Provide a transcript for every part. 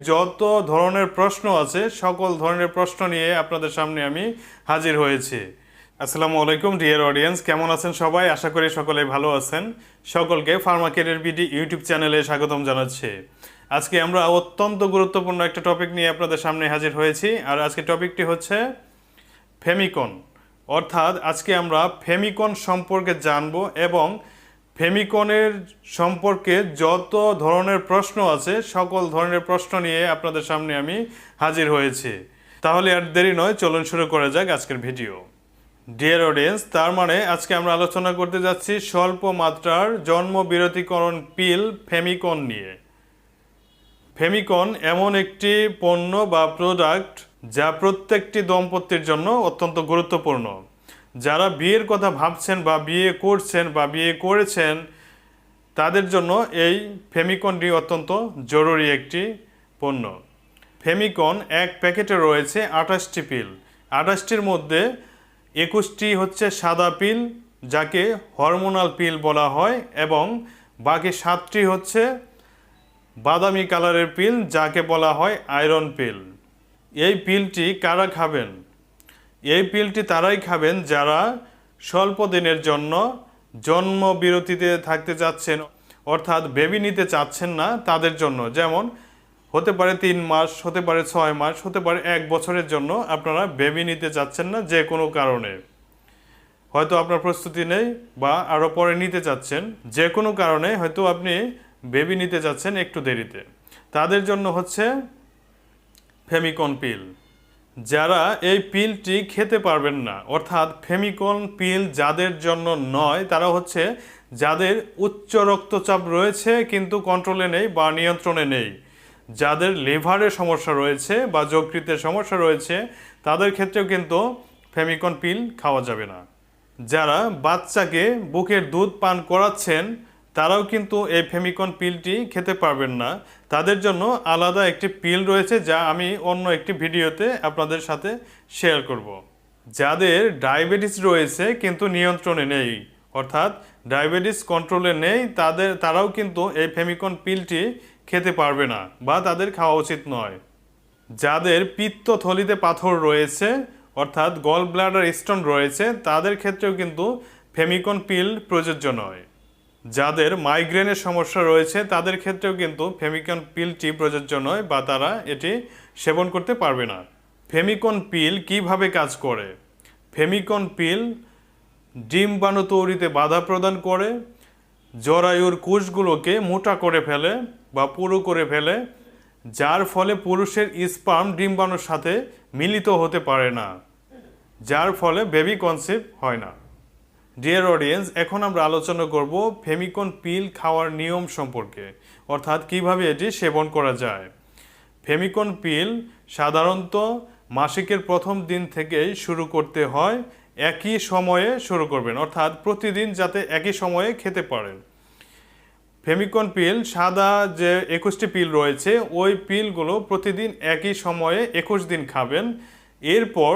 যত ধরনের প্রশ্ন আছে, সকল ধরনের প্রশ্ন নিয়ে আপনাদের সামনে আমি হাজির হয়েছি। আসসালামু আলাইকুম ডিয়ার অডিয়েন্স কেমন আছেন সবাই? আশা করি সকলে ভালো আছেন। সকলকে ফার্মাকেটের বিডি ইউটিউব চ্যানেলে স্বাগতম জানাচ্ছি। আজকে আমরা অত্যন্ত গুরুত্বপূর্ণ একটা টপিক নিয়ে আপনাদের সামনে হাজির হয়েছি, আর আজকে টপিকটি হচ্ছে ফেমিকন অর্থাৎ আজকে আমরা ফেমিকন সম্পর্কে জানব এবং ফেমিকনের সম্পর্কে যত ধরনের প্রশ্ন আছে, সকল ধরনের প্রশ্ন নিয়ে আপনাদের সামনে আমি হাজির হয়েছি। তাহলে আর দেরি নয়, চলুন শুরু করা যাক আজকের ভিডিও। ডিয়ার অডিয়েন্স তার মানে আজকে আমরা আলোচনা করতে যাচ্ছি স্বল্প মাত্রার জন্ম বিরতিকরণ পিল ফেমিকন নিয়ে। ফেমিকন এমন একটি পণ্য বা প্রোডাক্ট যা প্রত্যেকটি দম্পতির জন্য অত্যন্ত গুরুত্বপূর্ণ। যারা বিয়ের কথা ভাবছেন বা বিয়ে করছেন বা বিয়ে করেছেন, তাদের জন্য এই ফেমিকনটি অত্যন্ত জরুরি একটি পণ্য। ফেমিকন এক প্যাকেটে রয়েছে আঠাশটি পিল। আঠাশটির মধ্যে একুশটি হচ্ছে সাদা পিল, যাকে হরমোনাল পিল বলা হয়, এবং বাকি সাতটি হচ্ছে বাদামি কালারের পিল, যাকে বলা হয় আয়রন পিল। এই পিলটি কারা খাবেন? এই পিলটি তারাই খাবেন যারা স্বল্প দিনের জন্য জন্ম বিরতিতে থাকতে চাচ্ছেন, অর্থাৎ বেবি নিতে চাচ্ছেন না তাদের জন্য। যেমন, হতে পারে তিন মাস, হতে পারে ছয় মাস, হতে পারে এক বছরের জন্য আপনারা বেবি নিতে চাচ্ছেন না যে কোনো কারণে। হয়তো আপনার প্রস্তুতি নেই বা আরও পরে নিতে চাচ্ছেন, যে কোনো কারণে হয়তো আপনি বেবি নিতে চাচ্ছেন একটু দেরিতে। তাদের জন্য হচ্ছে ফেমিকন পিল যারা এই পিলটি খেতে পারবেন না, অর্থাৎ ফেমিকন পিল যাদের জন্য নয়, তারা হচ্ছে যাদের উচ্চ রক্তচাপ রয়েছে কিন্তু কন্ট্রোলে নেই বা নিয়ন্ত্রণে নেই। যাদের লিভারের সমস্যা রয়েছে বা যকৃতের সমস্যা রয়েছে, তাদের ক্ষেত্রেও কিন্তু ফেমিকন পিল খাওয়া যাবে না। যারা বাচ্চাকে বুকের দুধ পান করাচ্ছেন তারাও কিন্তু এই ফেমিকন পিলটি খেতে পারবেন না। তাদের জন্য আলাদা একটি পিল রয়েছে যা আমি অন্য একটি ভিডিওতে আপনাদের সাথে শেয়ার করব। যাদের ডায়াবেটিস রয়েছে কিন্তু নিয়ন্ত্রণে নেই, অর্থাৎ ডায়াবেটিস কন্ট্রোলে নেই, তাদের, তারাও কিন্তু এই ফেমিকন পিলটি খেতে পারবে না বা তাদের খাওয়া উচিত নয়। যাদের পিত্তথলিতে পাথর রয়েছে, অর্থাৎ গল ব্লাডার স্টোন রয়েছে, তাদের ক্ষেত্রেও কিন্তু ফেমিকন পিল প্রযোজ্য নয়। যাদের মাইগ্রেনের সমস্যা রয়েছে, তাদের ক্ষেত্রেও কিন্তু ফেমিকন পিলটি প্রযোজ্য নয় বা তারা এটি সেবন করতে পারবে না। ফেমিকন পিল কীভাবে কাজ করে? ফেমিকন পিল ডিম্বাণু তৈরিতে বাধা প্রদান করে, জরায়ুর কোষগুলোকে মোটা করে ফেলে বা পুরো করে ফেলে, যার ফলে পুরুষের স্পার্ম ডিম্বাণুর সাথে মিলিত হতে পারে না, যার ফলে বেবি কনসেপ্ট হয় না। ডিয়ার অডিয়েন্স এখন আমরা আলোচনা করব ফেমিকন পিল খাওয়ার নিয়ম সম্পর্কে, অর্থাৎ কীভাবে এটি সেবন করা যায়। ফেমিকন পিল সাধারণত মাসিকের প্রথম দিন থেকেই শুরু করতে হয়, একই সময়ে শুরু করবেন, অর্থাৎ প্রতিদিন যাতে একই সময়ে খেতে পারেন। ফেমিকন পিল, সাদা যে একুশটি পিল রয়েছে, ওই পিলগুলো প্রতিদিন একই সময়ে একুশ দিন খাবেন। এরপর,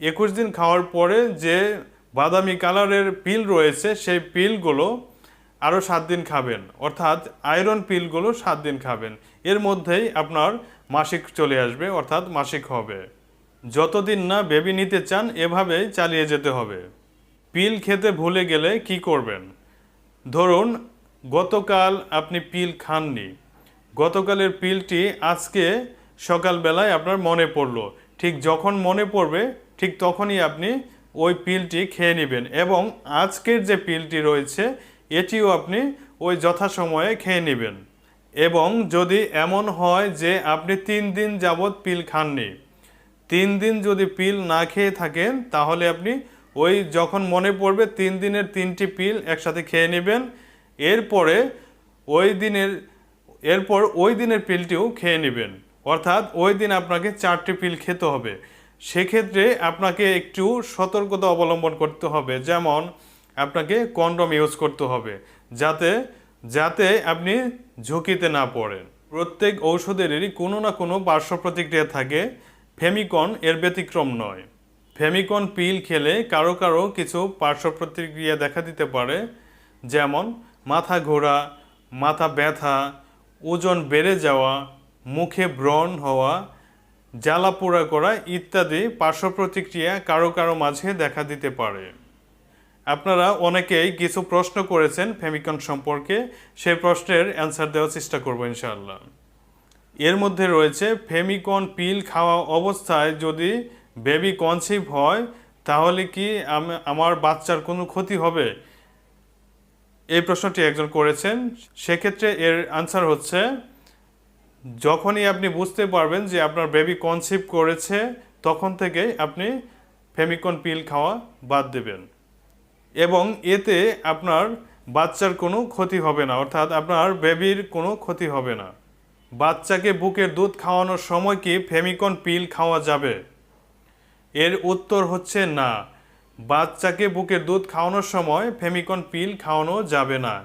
একুশ দিন খাওয়ার পরে যে বাদামি কালারের পিল রয়েছে, সেই পিলগুলো আরও সাত দিন খাবেন। অর্থাৎ আয়রন পিলগুলো সাত দিন খাবেন। এর মধ্যেই আপনার মাসিক চলে আসবে, অর্থাৎ মাসিক হবে। যতদিন না বেবি নিতে চান, এভাবেই চালিয়ে যেতে হবে। পিল খেতে ভুলে গেলে কি করবেন? ধরুন, গতকাল আপনি পিল খাননি। গতকালের পিলটি আজকে সকালবেলায় আপনার মনে পড়ল। ঠিক যখন মনে পড়বে, ঠিক তখনই আপনি ওই পিলটি খেয়ে নেবেন এবং আজকের যে পিলটি রয়েছে, এটিও আপনি ওই যথাসময়ে খেয়ে নেবেন। এবং যদি এমন হয় যে আপনি তিন দিন যাবৎ পিল খাননি, তিন দিন যদি পিল না খেয়ে থাকেন, তাহলে আপনি ওই যখন মনে পড়বে তিন দিনের তিনটি পিল একসাথে খেয়ে নেবেন, এরপরে ওই দিনের, এরপর ওই দিনের পিলটিও খেয়ে নেবেন। অর্থাৎ ওই দিন আপনাকে চারটি পিল খেতে হবে। সেক্ষেত্রে আপনাকে একটু সতর্কতা অবলম্বন করতে হবে। যেমন, আপনাকে কন্ডম ইউজ করতে হবে, যাতে যাতে আপনি ঝুঁকিতে না পড়েন। প্রত্যেক ঔষধেরই কোনো না কোনো পার্শ্ব প্রতিক্রিয়া থাকে। ফেমিকন এর ব্যতিক্রম নয়। ফেমিকন পিল খেলে কারও কারও কিছু পার্শ্ব প্রতিক্রিয়া দেখা দিতে পারে, যেমন মাথা ঘোরা, মাথা ব্যথা, ওজন বেড়ে যাওয়া, মুখে ব্রণ হওয়া জ্বালা পোড়া করা ইত্যাদি পার্শ্ব প্রতিক্রিয়া কারও কারও মাঝে দেখা দিতে পারে। আপনারা অনেকেই কিছু প্রশ্ন করেছেন ফেমিকন সম্পর্কে সেই প্রশ্নের অ্যান্সার দেওয়ার চেষ্টা করব ইনশাআল্লাহ। এর মধ্যে রয়েছে, ফেমিকন পিল খাওয়া অবস্থায় যদি বেবি কনসিভ হয়, তাহলে কি আম- আমার বাচ্চার কোনো ক্ষতি হবে? এই প্রশ্নটি একজন করেছেন, সেক্ষেত্রে এর আনসার হচ্ছে যখনই আপনি বুঝতে পারবেন যে আপনার বেবি কনসিভ করেছে, তখন থেকেই আপনি ফেমিকন পিল খাওয়া বাদ দেবেন। এবং এতে আপনার বাচ্চার কোনো ক্ষতি হবে না, অর্থাৎ আপনার বেবির কোনো ক্ষতি হবে না। বাচ্চাকে বুকের দুধ খাওয়ানোর সময় কি ফেমিকন পিল খাওয়া যাবে? এর উত্তর হচ্ছে না। বাচ্চাকে বুকের দুধ খাওয়ানোর সময় ফেমিকন পিল খাওয়ানো যাবে না।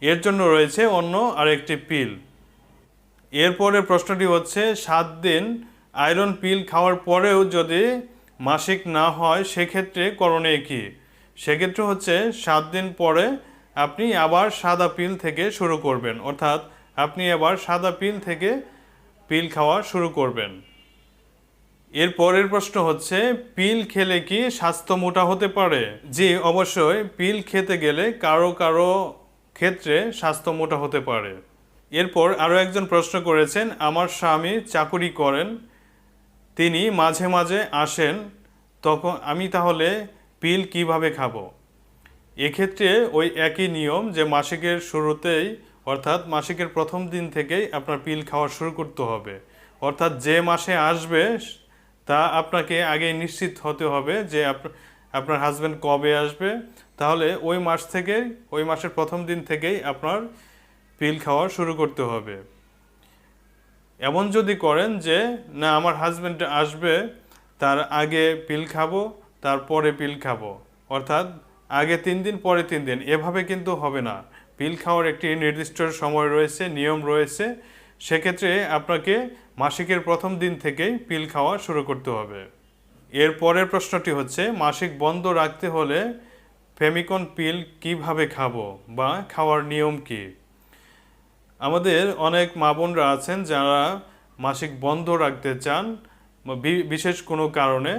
এর জন্য রয়েছে অন্য আরেকটি পিল এরপরের প্রশ্নটি হচ্ছে, সাত দিন আয়রন পিল খাওয়ার পরেও যদি মাসিক না হয়, সেক্ষেত্রে করণীয় কি? সেক্ষেত্রে হচ্ছে, সাত দিন পরে আপনি আবার সাদা পিল থেকে শুরু করবেন। অর্থাৎ আপনি আবার সাদা পিল থেকে পিল খাওয়া শুরু করবেন। এর পরের প্রশ্ন হচ্ছে, পিল খেলে কি স্বাস্থ্য মোটা হতে পারে? জি, অবশ্যই। পিল খেতে গেলে কারও কারও ক্ষেত্রে স্বাস্থ্য মোটা হতে পারে। এরপর আরও একজন প্রশ্ন করেছেন, আমার স্বামী চাকুরি করেন, তিনি মাঝে মাঝে আসেন, তখন আমি তাহলে পিল কীভাবে খাব? এক্ষেত্রে ওই একই নিয়ম যে মাসিকের শুরুতেই, অর্থাৎ মাসিকের প্রথম দিন থেকেই আপনার পিল খাওয়া শুরু করতে হবে। অর্থাৎ যে মাসে আসবে, তা আপনাকে আগে নিশ্চিত হতে হবে যে আপ- আপনার হাজব্যান্ড কবে আসবে। তাহলে ওই মাস থেকে, ওই মাসের প্রথম দিন থেকেই আপনার পিল খাওয়া শুরু করতে হবে। এমন যদি করেন যে, না, আমার হাজব্যান্ড আসবে, তার আগে পিল খাব তারপরে পিল খাব। অর্থাৎ, আগে তিন দিন, পরে তিন দিন। এভাবে কিন্তু হবে না। পিল খাওয়ার একটি নির্দিষ্ট সময় রয়েছে, নিয়ম রয়েছে। সেক্ষেত্রে আপনাকে মাসিকের প্রথম দিন থেকেই পিল খাওয়া শুরু করতে হবে। এর পরের প্রশ্নটি হচ্ছে, মাসিক বন্ধ রাখতে হলে ফেমিকন পিল কীভাবে খাব বা খাওয়ার নিয়ম কী? আমাদের অনেক মা বোনরা আছেন যারা মাসিক বন্ধ রাখতে চান বিশেষ কোনো কারণে,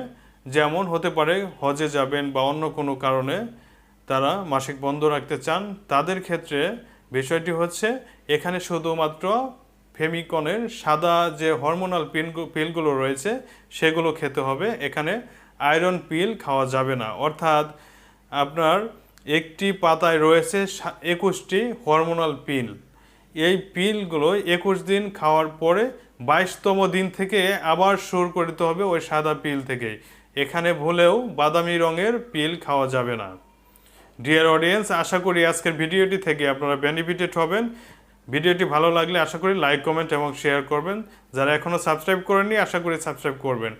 যেমন হতে পারে হজে যাবেন বা অন্য কোনো কারণে তারা মাসিক বন্ধ রাখতে চান, তাদের ক্ষেত্রে বিষয়টি হচ্ছে এখানে শুধুমাত্র ফেমিকনের সাদা যে হরমোনাল পিল, পিলগুলো রয়েছে, সেগুলো খেতে হবে, এখানে আয়রন পিল খাওয়া যাবে না। অর্থাৎ আপনার একটি পাতায় রয়েছে একুশটি হরমোনাল পিল। এই পিলগুলো একুশ দিন খাওয়ার পরে বাইশতম দিন থেকে আবার শুরু করতে হবে ওই সাদা পিল থেকেই। এখানে ভুলেও বাদামি রঙের পিল খাওয়া যাবে না। ডিয়ার অডিয়েন্স আশা করি আজকের ভিডিওটি থেকে আপনারা বেনিফিটেড হবেন। ভিডিওটি ভালো লাগলে আশা করি লাইক কমেন্ট এবং শেয়ার করবেন। যারা এখনও সাবস্ক্রাইব করেননি, আশা করি সাবস্ক্রাইব করবেন।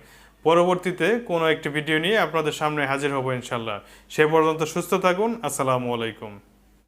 পরবর্তীতে কোনো একটি ভিডিও নিয়ে আপনাদের সামনে হাজির হব ইনশাল্লাহ সে পর্যন্ত সুস্থ থাকুন। আসসালামু আলাইকুম।